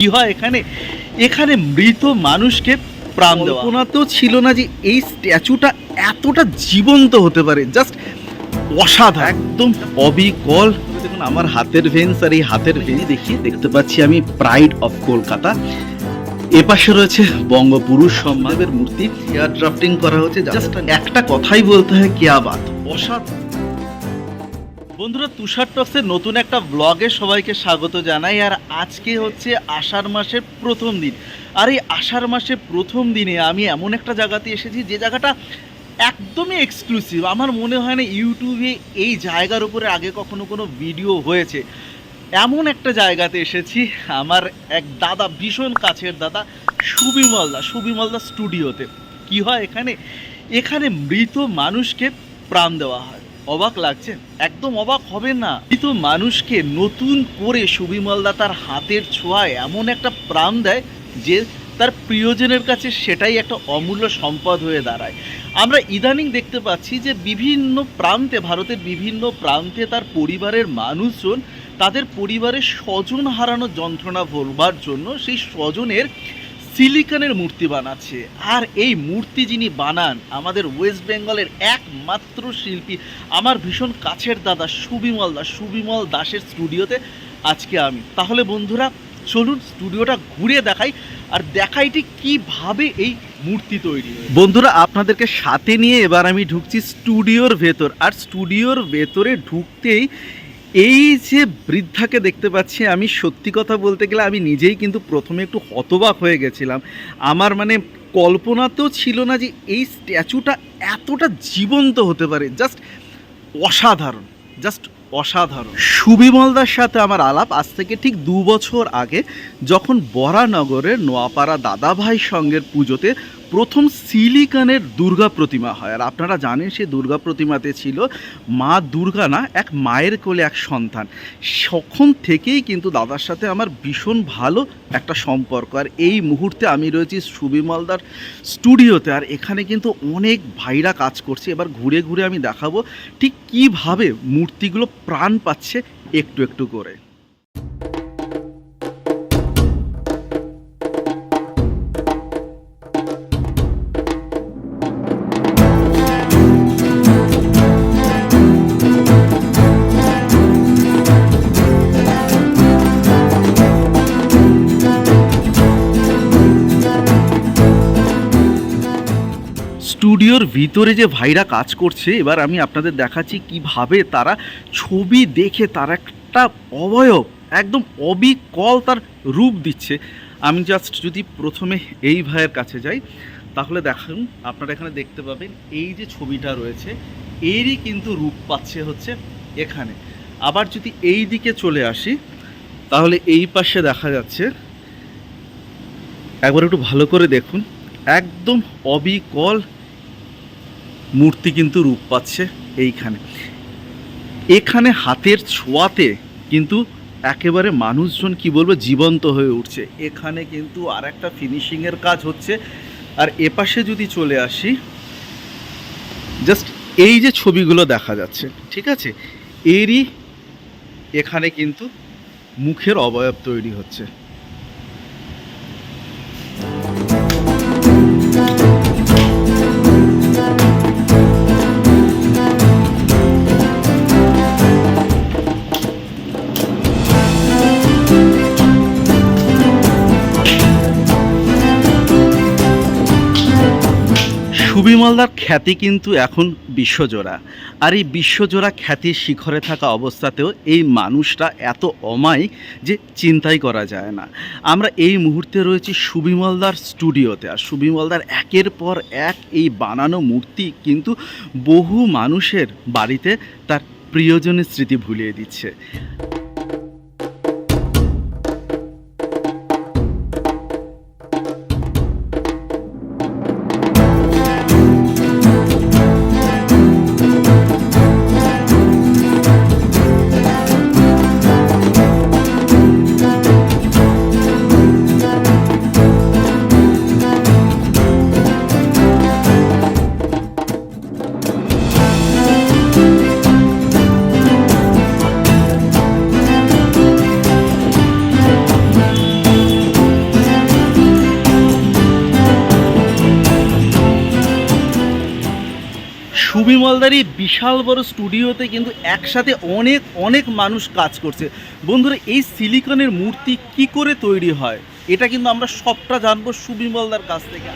কি হয় এখানে? এখানে মৃত মানুষকে প্রাণ কল্পনাতেও ছিল না যে এই স্ট্যাচুটা এতটা জীবন্ত হতে পারে। জাস্ট অসাধারণ। একদম অবিকল। দেখুন, আমার হাতের ভেন্স আর এই হাতের ভেন্স দেখি দেখতে পাচ্ছি আমি প্রাইড অফ কলকাতা। এপাশে রয়েছে বঙ্গপুরুষ সম্মানের মূর্তি। এয়ার ড্রাফটিং করা হচ্ছে। জাস্ট একটা কথাই বলতে হয়, কেয়া বাত? অসাধারণ। বন্ধুরা তুষার টক্সের নতুন একটা ব্লগে সবাইকে স্বাগত জানাই, আর আজকে হচ্ছে আষাঢ় মাসের প্রথম দিন। আর এই আষাঢ় মাসের প্রথম দিনে আমি এমন একটা জায়গাতে এসেছি যে জায়গাটা একদমই এক্সক্লুসিভ আমার মনে হয় না ইউটিউবে এই জায়গার উপরে আগে কখনো কোনো ভিডিও হয়েছে। এমন একটা জায়গাতে এসেছি, আমার এক দাদা, ভীষণ কাছের দাদা, সুবিমলদা সুবিমলদা স্টুডিওতে কি হয় এখানে? এখানে মৃত মানুষকে প্রাণ দেওয়া হয়। অবাক লাগছে। একদম অবাক হবে না। মৃত মানুষকে নতুন করে সুবিমলদা তার হাতের ছোঁয়ায় এমন একটা প্রাণ দেয় যে তার প্রিয়জনের কাছে সেটাই একটা অমূল্য সম্পদ হয়ে দাঁড়ায়। আমরা ইদানিং দেখতে পাচ্ছি যে বিভিন্ন প্রান্তে, ভারতের বিভিন্ন প্রান্তে তার পরিবারের মানুষজন তাদের পরিবারের স্বজন হারানো যন্ত্রণা ভরবার জন্য সেই স্বজনের সিলিকনের মূর্তি বানাচ্ছে। আর এই মূর্তি যিনি বানান, আমাদের ওয়েস্ট বেঙ্গলের একমাত্র শিল্পী, আমার ভীষণ কাছের দাদা সুবিমল দাস। সুবিমল দাসের স্টুডিওতে আজকে আমি। তাহলে বন্ধুরা, চলুন স্টুডিওটা ঘুরে দেখাই আর দেখাই ঠিক কীভাবে এই মূর্তি তৈরি বন্ধুরা, আপনাদেরকে সাথে নিয়ে এবার আমি ঢুকছি স্টুডিওর ভেতর। আর স্টুডিওর ভেতরে ঢুকতেই এই যে বৃদ্ধাকে দেখতে পাচ্ছি, আমি সত্যি কথা বলতে গেলে আমি নিজেই কিন্তু প্রথমে একটু হতবাক হয়ে গেছিলাম। আমার মানে কল্পনাতেও ছিল না যে এই স্ট্যাচুটা এতটা জীবন্ত হতে পারে। জাস্ট অসাধারণ জাস্ট অসাধারণ। সুবিমলদার সাথে আমার আলাপ আজ থেকে ঠিক দু বছর আগে, যখন বরানগরের নোয়াপাড়া দাদাভাই সঙ্গের পুজোতে প্রথম সিলিকনের দুর্গা প্রতিমা হয়। আর আপনারা জানেন সেই দুর্গা প্রতিমাতে ছিল মা দুর্গা না, এক মায়ের কোলে এক সন্তান। সখন থেকেই কিন্তু দাদার সাথে আমার ভীষণ ভালো একটা সম্পর্ক। আর এই মুহূর্তে আমি রয়েছি সুবিমলদার স্টুডিওতে। আর এখানে কিন্তু অনেক ভাইরা কাজ করছে। এবার ঘুরে ঘুরে আমি দেখাবো ঠিক কীভাবে মূর্তিগুলো প্রাণ পাচ্ছে একটু একটু করে। স্টুডিওর ভিতরে যে ভাইরা কাজ করছে, এবার আমি আপনাদের দেখাচ্ছি কীভাবে তারা ছবি দেখে তার একটা অবয়ব, একদম অবিকল তার রূপ দিচ্ছে। আমি জাস্ট যদি প্রথমে এই ভাইয়ের কাছে যাই, তাহলে দেখুন, আপনারা এখানে দেখতে পাবেন, এই যে ছবিটা রয়েছে, এরই কিন্তু রূপ পাচ্ছে হচ্ছে এখানে। আবার যদি এই দিকে চলে আসি, তাহলে এই পাশে দেখা যাচ্ছে, একবার একটু ভালো করে দেখুন, একদম অবিকল মূর্তি কিন্তু রূপ পাচ্ছে এইখানে। এখানে হাতের ছোঁয়াতে কিন্তু একেবারে মানুষজন কি বলব জীবন্ত হয়ে উঠছে। এখানে কিন্তু আর একটা ফিনিশিংয়ের কাজ হচ্ছে। আর এপাশে যদি চলে আসি জাস্ট এই যে ছবিগুলো দেখা যাচ্ছে, ঠিক আছে? এরই এখানে কিন্তু মুখের অবয়ব তৈরি হচ্ছে। সুবিমলদার খ্যাতি কিন্তু এখন বিশ্বজোড়া। আর এই বিশ্বজোড়া খ্যাতির শিখরে থাকা অবস্থাতেও এই মানুষটা এত অমায়িক যে চিন্তাই করা যায় না। আমরা এই মুহূর্তে রয়েছি সুবিমলদার স্টুডিওতে। আর সুবিমলদার একের পর এক এই বানানো মূর্তি কিন্তু বহু মানুষের বাড়িতে তার প্রিয়জনের স্মৃতি ভুলিয়ে দিচ্ছে। সুবিমলদার বিশাল বড় স্টুডিওতে কিন্তু একসাথে অনেক অনেক মানুষ কাজ করছে। বন্ধুরা, এই সিলিকনের মূর্তি কি করে তৈরি হয়? এটা কিন্তু আমরা সবটা জানব সুবিমলদার কাছ থেকে।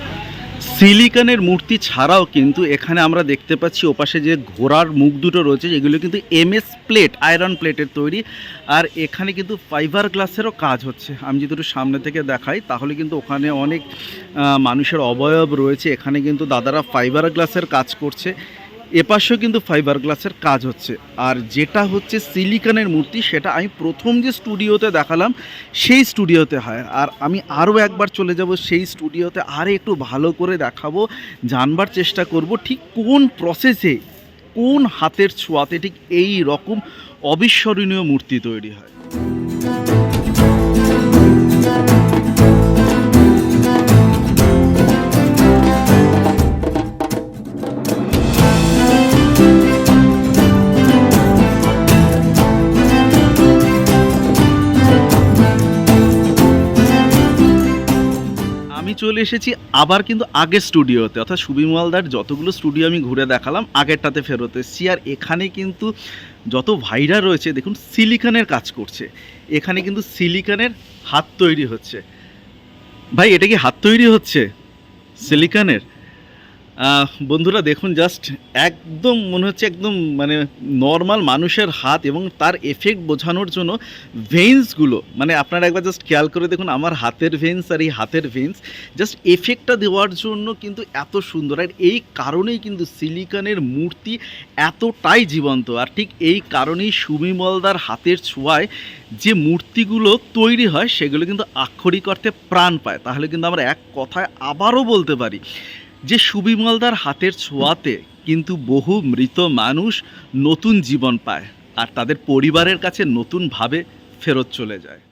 সিলিকনের মূর্তি ছাড়াও কিন্তু এখানে আমরা দেখতে পাচ্ছি ওপাশে যে ঘোড়ার মুখ দুটো রয়েছে এগুলো কিন্তু এমএস প্লেট, আয়রন প্লেটের তৈরি। আর এখানে কিন্তু ফাইবার গ্লাসেরও কাজ হচ্ছে। আমি যদি একটু সামনে থেকে দেখাই, তাহলে কিন্তু ওখানে অনেক মানুষের অবয়ব রয়েছে। এখানে কিন্তু দাদারা ফাইবার গ্লাসের কাজ করছে। এপাশেও কিন্তু ফাইবার গ্লাসের কাজ হচ্ছে। আর যেটা হচ্ছে সিলিকনের মূর্তি, সেটা আমি প্রথম যে স্টুডিওতে দেখালাম, সেই স্টুডিওতে হয়। আর আমি আরও একবার চলে যাব সেই স্টুডিওতে আর একটু ভালো করে দেখাবো, জানবার চেষ্টা করব ঠিক কোন প্রসেসে কোন হাতের ছোঁয়াতে ঠিক এই রকম অবিস্মরণীয় মূর্তি তৈরি হয়। এসেছি আবার কিন্তু আগের স্টুডিওতে। অর্থাৎ সুবিমলদার যতগুলো স্টুডিও আমি ঘুরে দেখালাম, আগেরটাতে ফেরত এসেছি। আর এখানে কিন্তু যত ভাইরা রয়েছে, দেখুন সিলিকানের কাজ করছে। এখানে কিন্তু সিলিকানের হাত তৈরি হচ্ছে। ভাই, এটা কি হাত তৈরি হচ্ছে? সিলিকনের? বন্ধুরা দেখুন জাস্ট একদম মনে হচ্ছে একদম মানে নর্মাল মানুষের হাত এবং তার এফেক্ট বোঝানোর জন্য ভেন্সগুলো মানে আপনারা একবার জাস্ট খেয়াল করে দেখুন, আমার হাতের ভেন্স আর এই হাতের ভেন্স জাস্ট এফেক্টটা দেওয়ার জন্য কিন্তু এত সুন্দর। আর এই কারণেই কিন্তু সিলিকনের মূর্তি এতটাই জীবন্ত। আর ঠিক এই কারণেই সুমিমলদার হাতের ছোঁয়ায় যে মূর্তিগুলো তৈরি হয়, সেগুলো কিন্তু আক্ষরিক অর্থে প্রাণ পায়। তাহলে কিন্তু আমরা এক কথায় আবারও বলতে পারি যে সুবিমলদার হাতের ছোঁয়াতে কিন্তু বহু মৃত মানুষ নতুন জীবন পায় আর তাদের পরিবারের কাছে নতুনভাবে ফেরত চলে যায়।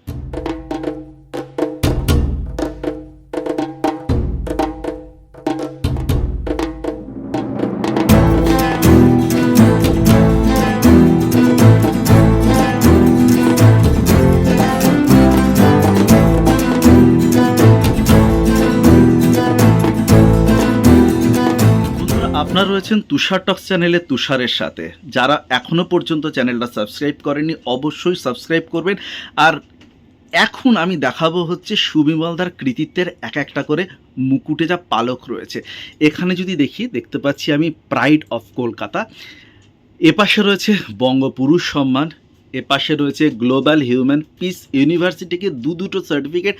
রয়েছেন তুষার টক্স চ্যানেলে তুষারের সাথে। যারা এখনও পর্যন্ত চ্যানেলটা সাবস্ক্রাইব করেনি অবশ্যই সাবস্ক্রাইব করবেন। আর এখন আমি দেখাবো হচ্ছে সুবিমলদার কৃতিত্বের এক একটা করে মুকুটে যা পালক রয়েছে। এখানে যদি দেখি, দেখতে পাচ্ছি আমি প্রাইড অফ কলকাতা এপাশে রয়েছে বঙ্গপুরুষ সম্মান এপাশে রয়েছে গ্লোবাল হিউম্যান পিস ইউনিভার্সিটিকে দু দুটো সার্টিফিকেট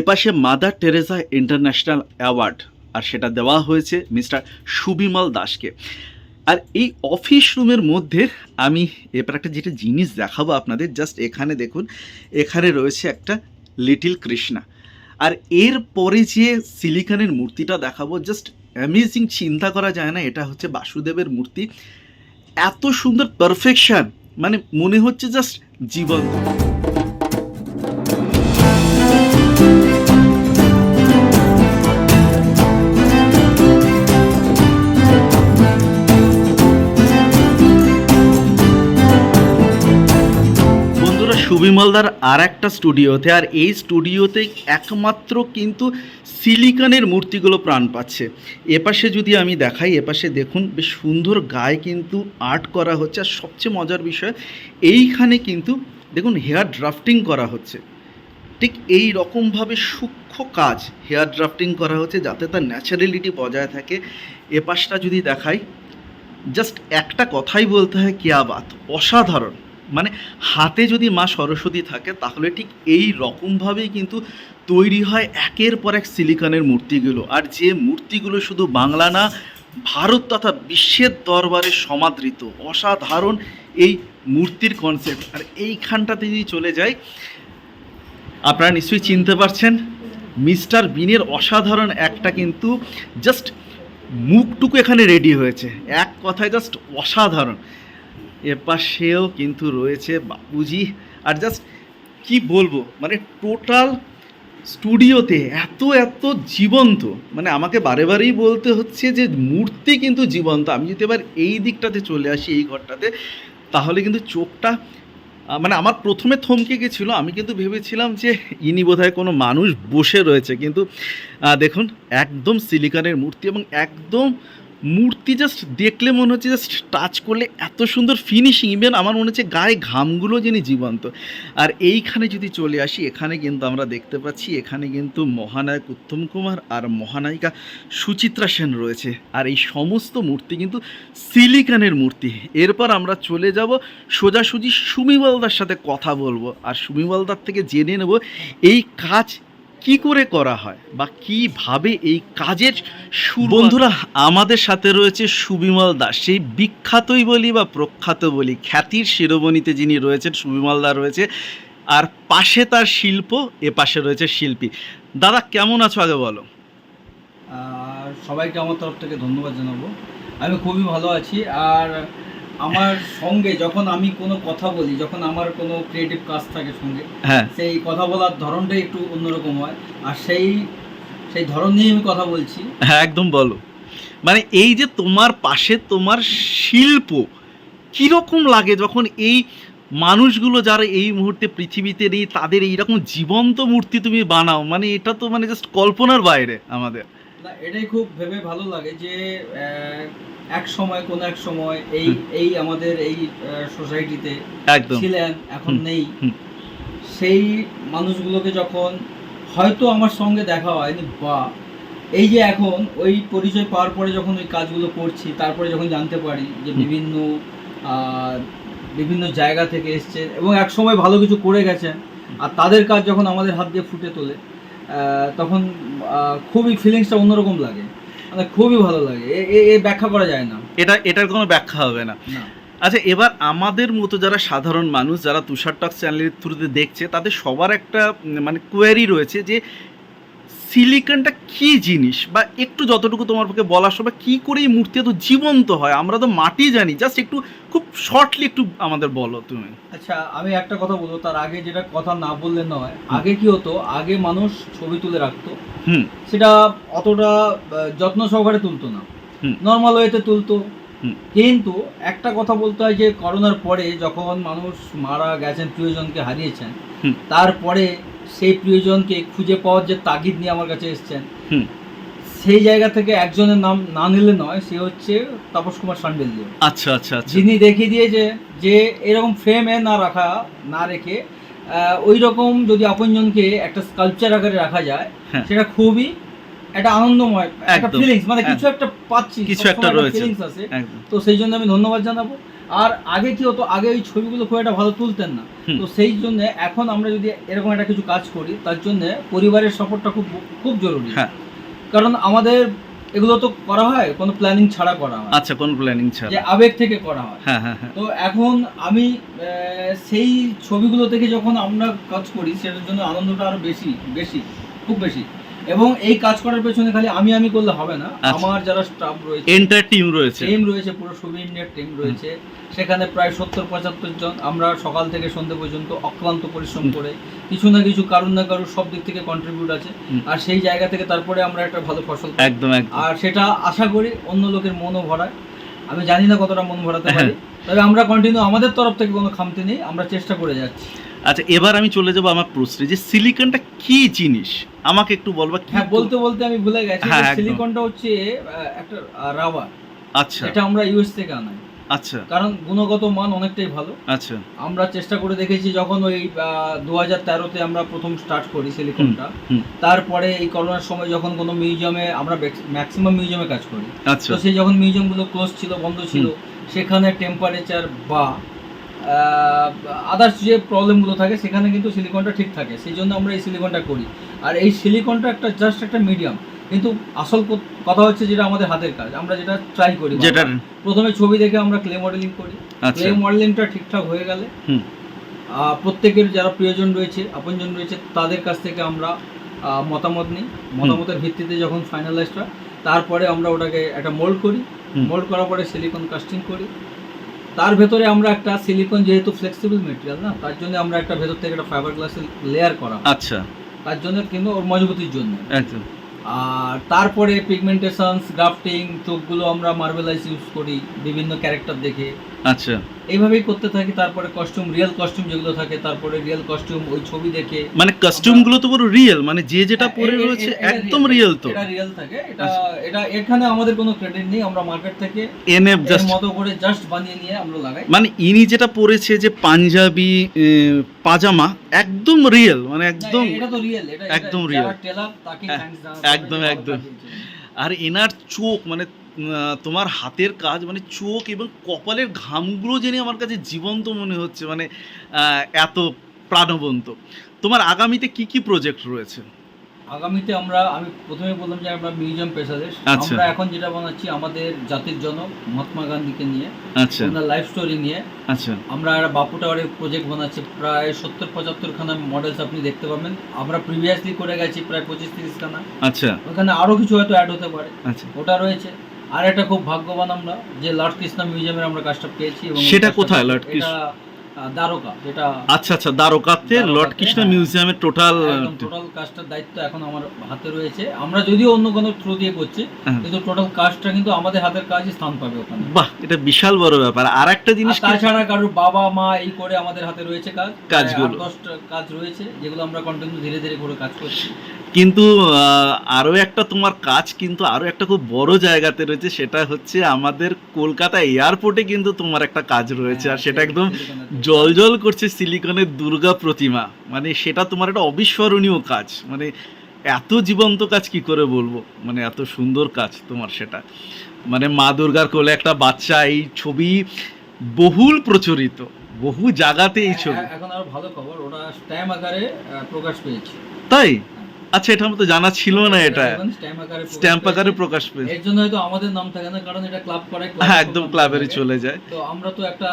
এপাশে মাদার টেরেসা ইন্টারন্যাশনাল অ্যাওয়ার্ড আর সেটা দেওয়া হয়েছে মিস্টার সুবিমল দাসকে। আর এই অফিস রুমের মধ্যে আমি এবার একটা যেটা জিনিস দেখাবো আপনাদের, জাস্ট এখানে দেখুন, এখানে রয়েছে একটা লিটিল কৃষ্ণা। আর এর পরে যে সিলিকনের মূর্তিটা দেখাবো, জাস্ট অ্যামেজিং, চিন্তা করা যায় না, এটা হচ্ছে বাসুদেবের মূর্তি। এত সুন্দর পারফেকশান মানে মনে হচ্ছে জাস্ট জীবন্ত। বন্ধুরা সুবিমলদার আর একটা স্টুডিওতে, আর এই স্টুডিওতে একমাত্র কিন্তু সিলিকনের মূর্তিগুলো প্রাণ পাচ্ছে। এপাশে যদি আমি দেখাই, এপাশে দেখুন বেশ সুন্দর গায়ে কিন্তু আর্ট করা হচ্ছে। আর সবচেয়ে মজার বিষয়, এইখানে কিন্তু দেখুন হেয়ার ড্রাফটিং করা হচ্ছে। ঠিক এই রকমভাবে সূক্ষ্ম কাজ হেয়ার ড্রাফটিং করা হচ্ছে যাতে তার ন্যাচারালিটি বজায় থাকে। এপাশটা যদি দেখাই, জাস্ট একটা কথাই বলতে হয় কেয়া বাত অসাধারণ। মানে হাতে যদি মা সরস্বতী থাকে, তাহলে ঠিক এই রকমভাবেই কিন্তু তৈরি হয় একের পর এক সিলিকনের মূর্তিগুলো। আর যে মূর্তিগুলো শুধু বাংলা না, ভারত তথা বিশ্বের দরবারে সমাদৃত, অসাধারণ এই মূর্তির কনসেপ্ট আর এইখানটাতে যদি চলে যাই, আপনারা নিশ্চয়ই চিনতে পারছেন, মিস্টার বিনের অসাধারণ একটা কিন্তু জাস্ট মুখটুকু এখানে রেডি হয়েছে। এক কথায় জাস্ট অসাধারণ। এপাশেও কিন্তু রয়েছে বাপুজি। আর জাস্ট কি বলব মানে টোটাল স্টুডিওতে এত এত জীবন্ত। মানে আমাকে বারে বারেই বলতে হচ্ছে যে, মূর্তি কিন্তু জীবন্ত। আমি যদি এবার এই দিকটাতে চলে আসি, এই ঘরটাতে, তাহলে কিন্তু চোখটা মানে আমার প্রথমে থমকে গেছিল। আমি কিন্তু ভেবেছিলাম যে, ইনি বোধহয় কোনো মানুষ বসে রয়েছে। কিন্তু দেখুন, একদম সিলিকনের মূর্তি এবং একদম মূর্তি জাস্ট দেখলে মনে হচ্ছে জাস্ট টাচ করলে এত সুন্দর ফিনিশিং ইভেন আমার মনে হচ্ছে গায়ে ঘামগুলো যিনি জীবন্ত। আর এইখানে যদি চলে আসি, এখানে কিন্তু আমরা দেখতে পাচ্ছি, এখানে কিন্তু মহানায়ক উত্তম কুমার আর মহানায়িকা সুচিত্রা সেন রয়েছে। আর এই সমস্ত মূর্তি কিন্তু সিলিকানের মূর্তি। এরপর আমরা চলে যাব সোজাসুজি সুমিবলদার সাথে কথা বলব। আর সুমিবলদার থেকে জেনে নেব, এই কাজ কি করে করা হয় বা কীভাবে এই কাজের শুরু বন্ধুরা আমাদের সাথে রয়েছে সুবিমল দাস সেই বিখ্যাতই বলি বা প্রখ্যাত বলি খ্যাতির শিরোমণিতে যিনি রয়েছেন সুবিমল দা রয়েছে। আর পাশে তার শিল্প এ পাশে রয়েছে শিল্পী। দাদা কেমন আছো আগে বলো? আর সবাইকে আমার তরফ থেকে ধন্যবাদ জানাব। আমি খুবই ভালো আছি। আর আমার সঙ্গে যখন আমি কোনো কথা বলি যখন আমার কোনো ক্রিয়েটিভ কাজ থাকে সঙ্গে হ্যাঁ। সেই কথা বলার ধরনটাই একটু অন্যরকম হয়। আর সেই সেই ধরন নিয়ে আমি কথা বলছি। হ্যাঁ একদম বলো। মানে এই যে তোমার পাশে তোমার শিল্প কীরকম লাগে যখন এই মানুষগুলো যারা এই মুহূর্তে পৃথিবীতে নেই তাদের এইরকম জীবন্ত মূর্তি তুমি বানাও? মানে এটা তো মানে জাস্ট কল্পনার বাইরে আমাদের। না এটাই খুব ভেবে ভালো লাগে যে এক সময় কোন এক সময় এই এই আমাদের এই সোসাইটিতে ছিলেন এখন নেই। সেই মানুষগুলোকে যখন হয়তো আমার সঙ্গে দেখা হয়নি বা এই যে এখন ওই পরিচয় পাওয়ার পরে যখন ওই কাজগুলো করছি তারপরে যখন জানতে পারি যে বিভিন্ন বিভিন্ন জায়গা থেকে এসছে এবং এক সময় ভালো কিছু করে গেছেন আর তাদের কাজ যখন আমাদের হাত দিয়ে ফুটে তোলে তখন খুবই ফিলিংসটা অন্যরকম লাগে। মানে খুবই ভালো লাগে। এ- ব্যাখ্যা করা যায় না। এটা এটার কোনো ব্যাখ্যা হবে না। না। আচ্ছা এবার আমাদের মতো যারা সাধারণ মানুষ যারা তুষার টক চ্যানেলের থ্রুতে দেখছে তাদের সবার একটা মানে কোয়ারি রয়েছে যে সিলিকনটা কি জিনিস? বা একটু যতটুকু তোমার পক্ষে বলার সময় কি করে এই মূর্তি এত জীবন্ত হয়? আমরা তো মাটি জানি। জাস্ট একটু খুব শর্টলি একটু আমাদের বলো তুমি। আচ্ছা আমি একটা কথা বলব। তার আগে যেটা কথা না বললে নয় আগে কি হতো? আগে মানুষ ছবি তুলে রাখতো। হুম। সেটা অতটা যত্ন সহকারে তুলতো না। নর্মাল ওয়েতে তুলতো। কিন্তু একটা কথা বলতে হয় যে করোনার পরে যখন মানুষ মারা গেছেন প্রিয়জনকে হারিয়েছেন তারপরে সেই প্রিয়জনকে খুঁজে পাওয়ার যে তাগিদ নিয়ে আমার কাছে এসেছেন। সেই জায়গা থেকে একজনের নাম না নিলে নয় সে হচ্ছে তাপস কুমার সান্ডেল আচ্ছা আচ্ছা আচ্ছা যিনি দেখিয়ে দিয়েছে যে এরকম ফ্রেমে না রাখা না রেখে ওই রকম যদি আপনজনকে একটা স্কাল্পচার আকারে রাখা যায় হ্যাঁ। সেটা খুবই একটা আনন্দময় একটা ফিলিংস মানে হ্যাঁ। কিছু একটা পাচ্ছি কিছু একটা রয়েছে। ফিলিংস আছে তো সেই জন্য আমি ধন্যবাদ জানাব আর আগে কি হতো আগে ওই ছবিগুলো খুব একটা ভালো তুলতেন না। তো সেই জন্য এখন আমরা যদি এরকম একটা কিছু কাজ করি তার জন্য পরিবারের সাপোর্টটা খুব খুব জরুরি। হ্যাঁ। কারণ আমাদের এগুলো তো করা হয় কোনো প্ল্যানিং ছাড়া করা হয়। আচ্ছা কোন প্ল্যানিং ছাড়া। যে আবেগ থেকে করা হয়। হ্যাঁ হ্যাঁ তো এখন আমি সেই ছবিগুলো থেকে যখন আমরা কাজ করি সেটার জন্য আনন্দটা আরও বেশি বেশি খুব বেশি। এবং এই কাজ করার পেছনে খালি আমি আমি করলে হবে না। আচ্ছা। আমার যারা স্টাফ রয়েছে এন্টার টিম রয়েছে। টিম রয়েছে পুরো সুবি ইন্ডিয়ার টিম রয়েছে। সেখানে প্রায় সত্তর পঁচাত্তর জন। আমরা সকাল থেকে সন্ধ্যে পর্যন্ত অক্লান্ত পরিশ্রম করে কিছু না কিছু কারণ না কারণ সব দিক থেকে কন্ট্রিবিউট আছে। আর সেই জায়গা থেকে তারপরে আমরা একটা ভালো ফসল। একদম আর সেটা আশা করি অন্য লোকের মনও ভরায়। আমি জানি না কতটা মন ভরাতে। পারি। তবে আমরা কন্টিনিউ আমাদের তরফ থেকে কোনো খামতি নেই। আমরা চেষ্টা করে যাচ্ছি। আচ্ছা এবার আমি চলে যাব আমার প্রশ্নে যে সিলিকনটা কি জিনিস? আমাকে একটু বলবা কি হ্যাঁ বলতে বলতে আমি ভুলে গেছি হ্যাঁ, একদম। সিলিকনটা হচ্ছে একটা রাবার আচ্ছা। এটা আমরা ইউএস থেকে আনাই। আচ্ছা। কারণ গুণগত মান অনেকটাই ভালো। আচ্ছা। আমরা চেষ্টা করে দেখেছি যখন ওই দু হাজার তেরোতে আমরা প্রথম স্টার্ট করি সিলিকনটা হুম। তারপরে এই করোনার সময় যখন কোনো মিউজিয়ামে আমরা ম্যাক্সিমাম মিউজিয়ামে কাজ করি। আচ্ছা। তো সেই যখন মিউজিয়ামগুলো ক্লোজ ছিল বন্ধ ছিল সেখানে টেম্পারেচার বা আদার্স যে প্রবলেমগুলো থাকে সেখানে কিন্তু সিলিকনটা ঠিক থাকে। সেই জন্য আমরা এই সিলিকনটা করি। আর এই সিলিকনটা একটা জাস্ট একটা মিডিয়াম কিন্তু আসল কথা হচ্ছে যেটা আমাদের হাতের কাজ। আমরা যেটা ট্রাই করি যেটা প্রথমে ছবি দেখে আমরা ক্লে মডেলিং করি। আচ্ছা। ক্লে মডেলিংটা ঠিকঠাক হয়ে গেলে। প্রত্যেকের যারা প্রিয়জন রয়েছে আপনজন রয়েছে তাদের কাছ থেকে আমরা মতামত নিই। মতামতের ভিত্তিতে যখন ফাইনালাইজড হয় তারপরে আমরা ওটাকে একটা মোল্ড করি। মোল্ড করার পরে সিলিকন কাস্টিং করি। তার ভেতরে আমরা একটা সিলিকন যেহেতু ফ্লেক্সিবল মেটেরিয়াল না তার জন্য আমরা একটা ভেতর থেকে একটা ফাইবার গ্লাস লেয়ার করা আচ্ছা। তার জন্য কিন্তু ওর মজবুতির জন্য। একদম। আর তারপরে পিগমেন্টেশন গ্রাফটিং চোখগুলো আমরা মার্বেলাইজ ইউজ করি বিভিন্ন ক্যারেক্টার দেখে। আচ্ছা এইভাবেই করতে থাকি তারপরে কস্টিউম রিয়েল কস্টিউম যেগুলো থাকে তারপরে রিয়েল কস্টিউম ওই ছবি দেখে মানে কস্টিউমগুলো তো পুরো রিয়েল মানে যে যেটা হ্যাঁ, পরে রয়েছে একদম রিয়েল তো এটা রিয়েল থাকে এটা আচ্ছা। এটা এখানে আমাদের কোনো ক্রেডিট নেই আমরা মার্কেট থেকে এনে এর জাস্ট মতো করে জাস্ট বানিয়ে নিয়ে আমরা লাগাই মানে ইনি যেটা পরেছে যে পাঞ্জাবি পাজামা একদম রিয়েল মানে একদম এটা তো রিয়েল এটা একদম। যারা টেলার তাকে হ্যাঁ, একদম, একদম। আর এনার চোখ মানে তোমার হাতের কাজ মানে চোখ এবং কপালের ঘামগুলো জেনে আমার কাছে জীবন্ত মনে হচ্ছে মানে এত প্রাণবন্ত। তোমার আগামীতে কি কি প্রজেক্ট রয়েছে? আগামীতে আমরা আমি প্রথমে বললাম যে আমরা মিউজিয়াম পেশাদের। আচ্ছা। আমরা এখন যেটা বানাচ্ছি আমাদের জাতির জনক মহাত্মা গান্ধীকে নিয়ে আচ্ছা। লাইফ স্টোরি নিয়ে। আচ্ছা। আমরা একটা বাপু টাওয়ারের প্রজেক্ট বানাচ্ছি প্রায় সত্তর পঁচাত্তর খানা মডেলস আপনি দেখতে পাবেন। আমরা প্রিভিয়াসলি করে গেছি প্রায় পঁচিশ তিরিশ খানা। আচ্ছা। ওখানে আরও কিছু হয়তো অ্যাড হতে পারে। আচ্ছা। ওটা রয়েছে। আর একটা খুব ভাগ্যবান আমরা যে লর্ড কৃষ্ণা মিউজিয়ামের আমরা কাজটা পেয়েছি এবং সেটা কোথায়, লর্ড কৃষ্ণ? দ্বারকা যেটা আচ্ছা আচ্ছা দ্বারকাতে লর্ড কৃষ্ণ। মিউজিয়ামের টোটাল টোটাল কাজটার দায়িত্ব এখন আমার হাতে রয়েছে আমরা যদিও অন্য কোনো থ্রু দিয়ে করছি হ্যাঁ। কিন্তু টোটাল কাজটা কিন্তু আমাদের হাতের কাজই স্থান পাবে ওখানে বাহ এটা বিশাল বড় ব্যাপার আর একটা জিনিস তাছাড়া কারোর বাবা মা এই করে আমাদের হাতে রয়েছে কাজ কাজগুলো। কাজ রয়েছে যেগুলো আমরা কন্টিনিউ ধীরে ধীরে করে কাজ করছি কিন্তু আহ, আরও একটা তোমার কাজ কিন্তু আরও একটা খুব বড় জায়গাতে রয়েছে সেটা হচ্ছে আমাদের কলকাতা এয়ারপোর্টে কিন্তু তোমার একটা কাজ রয়েছে। আর হ্যাঁ, সেটা একদম জল জল করছে সিলিকনের দুর্গা প্রতিমা। মানে সেটা তোমার একটা অবিস্মরণীয় কাজ। মানে এত জীবন্ত কাজ কি করে বলব? মানে এত সুন্দর কাজ তোমার সেটা। মানে মা দুর্গার কোলে একটা বাচ্চা এই ছবি বহুল প্রচলিত। বহু জায়গাতে এই ছবি। এখন আরও ভালো খবর। ওটা স্ট্যাম্প আকারে প্রকাশ পেয়েছে। তাই? আচ্ছা এটা আমার তো জানা ছিল না এটা। স্ট্যাম্প আকারে প্রকাশ পেয়েছে। এর জন্য হয়তো আমাদের নাম থাকে না কারণ এটা ক্লাব করে হ্যাঁ একদম ক্লাবেরই চলে যায়। তো আমরা তো একটা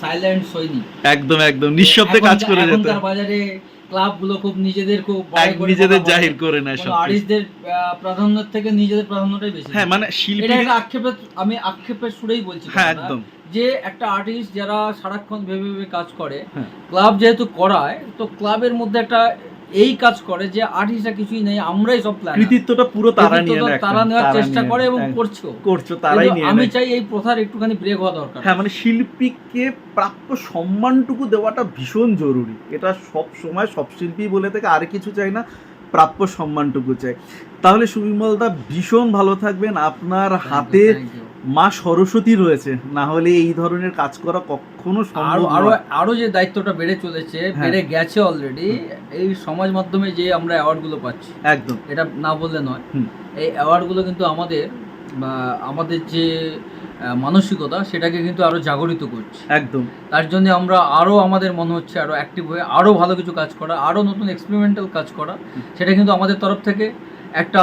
সাইলেন্ট সৈনিক। একদম একদম। নিঃশব্দে কাজ করে যেত। বাজারে ক্লাবগুলো খুব নিজেদের খুব নিজেদের জাহির করে কোনো সব আর্টিস্টদের প্রাধান্যের থেকে নিজেদের প্রাধান্যটাই বেশি হ্যাঁ মানে এটা শিল্পী একটা আক্ষেপের আমি আক্ষেপের সুরেই বলছি হ্যাঁ একদম। যে একটা আর্টিস্ট যারা সারাক্ষণ ভেবে ভেবে কাজ করে হ্যাঁ। ক্লাব যেহেতু করায় তো ক্লাবের মধ্যে একটা এই কাজ করে যে আর্টিস্টরা কিছুই নেই আমরাই সব প্ল্যান কৃতিত্বটা পুরো তারা নিয়ে নেয় তারা নেওয়ার চেষ্টা করে এবং করছ। করছ তারাই নিয়ে আমি চাই এই প্রথার একটুখানি ব্রেক হওয়া দরকার। হ্যাঁ মানে শিল্পীকে প্রাপ্য সম্মানটুকু দেওয়াটা ভীষণ জরুরি। এটা সব সময় সব শিল্পী বলে থেকে আর কিছু চাই না প্রাপ্য সম্মানটুকু চাই। তাহলে সুবিমল দা ভীষণ ভালো থাকবেন। আপনার হাতে। মা সরস্বতী রয়েছে না হলে এই ধরনের কাজ করা কখনো আরও সম্ভব আরও আরও যে দায়িত্বটা বেড়ে চলেছে হ্যাঁ। বেড়ে গেছে অলরেডি এই সমাজ মাধ্যমে যে আমরা অ্যাওয়ার্ডগুলো পাচ্ছি একদম। এটা না বললে নয়। এই অ্যাওয়ার্ডগুলো কিন্তু আমাদের আমাদের যে মানসিকতা সেটাকে কিন্তু আরও জাগরিত করছে। একদম। তার জন্য আমরা আরও আমাদের মনে হচ্ছে আরও অ্যাক্টিভ হয়ে আরও ভালো কিছু কাজ করা আরও নতুন এক্সপেরিমেন্টাল কাজ করা সেটা কিন্তু আমাদের তরফ থেকে একটা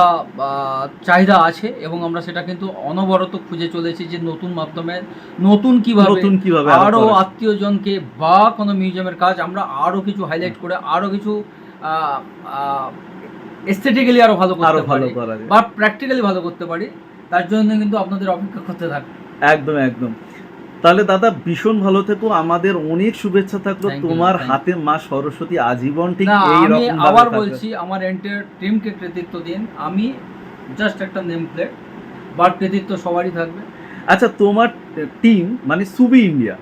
চাহিদা আছে এবং আমরা সেটা কিন্তু অনবরত খুঁজে চলেছি যে নতুন মাধ্যমে নতুন কীভাবে নতুন কীভাবে আরও আত্মীয়জনকে বা কোনো মিউজিয়ামের কাজ আমরা আরও কিছু হাইলাইট করে আরও কিছু এস্থেটিক্যালি আরও ভালো করতে ভালো পারি করা বা প্র্যাকটিক্যালি ভালো করতে পারি তার জন্য কিন্তু আপনাদের অপেক্ষা করতে থাকবে একদম একদম। তাহলে দাদা ভীষণ ভালো থেকো। আমাদের অনেক শুভেচ্ছা থাকল। তোমার হাতে মা সরস্বতী আজীবন ঠিক এই আমি রকম আবার বলছি আমার এন্টার টিমকে কৃতিত্ব দিন। আমি জাস্ট একটা নেম প্লেট বাট কৃতিত্ব সবারই থাকবে। আচ্ছা তোমার টিম মানে সুবি ইন্ডিয়া।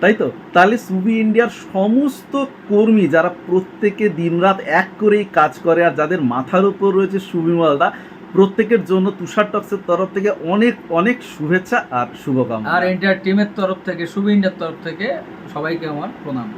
তাই তো? তাহলে সুবি ইন্ডিয়ার সমস্ত কর্মী যারা প্রত্যেকে দিনরাত এক করেই কাজ করে আর যাদের মাথার উপর রয়েছে সুবিমলদা প্রত্যেকের জন্য তুষার টক্সের তরফ থেকে অনেক অনেক শুভেচ্ছা আর শুভকামনা। আর ইন্ডিয়ার টিমের তরফ থেকে শুভ ইন্ডিয়ার তরফ থেকে সবাইকে আমার প্রণাম।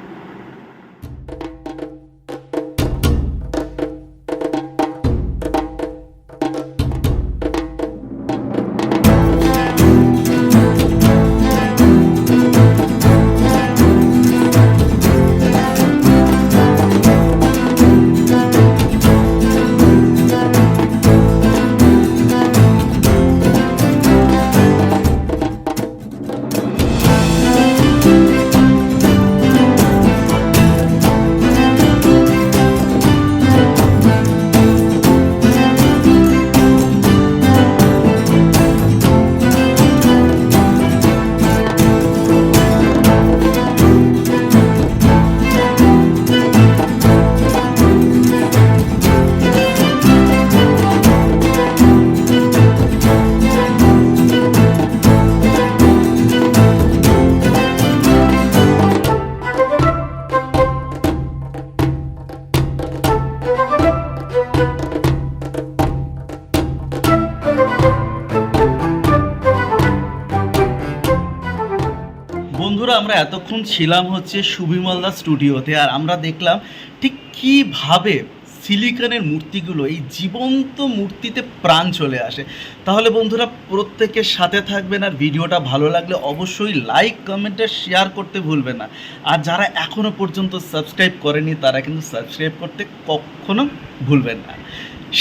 এতক্ষণ ছিলাম হচ্ছে সুবিমলদা স্টুডিওতে আর আমরা দেখলাম ঠিক কীভাবে সিলিকনের মূর্তিগুলো, এই জীবন্ত মূর্তিতে প্রাণ চলে আসে। তাহলে বন্ধুরা প্রত্যেকের সাথে থাকবেন আর ভিডিওটা ভালো লাগলে অবশ্যই লাইক কমেন্টে শেয়ার করতে ভুলবেন না। আর যারা এখনও পর্যন্ত সাবস্ক্রাইব করেনি, তারা কিন্তু সাবস্ক্রাইব করতে কখনো ভুলবেন না।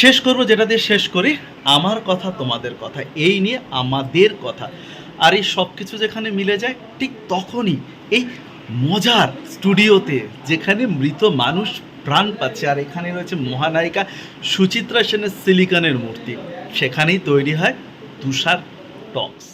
শেষ করব, যেটা দিয়ে শেষ করি, আমার কথা তোমাদের কথা, এই নিয়ে আমাদের কথা। আর এই সব কিছু যেখানে মিলে যায়, ঠিক তখনই এই মজার স্টুডিওতে যেখানে মৃত মানুষ প্রাণ পাচ্ছে, আর এখানে রয়েছে মহানায়িকা সুচিত্রা সেনের সিলিকনের মূর্তি। সেখানেই তৈরি হয় তুষার টক্স।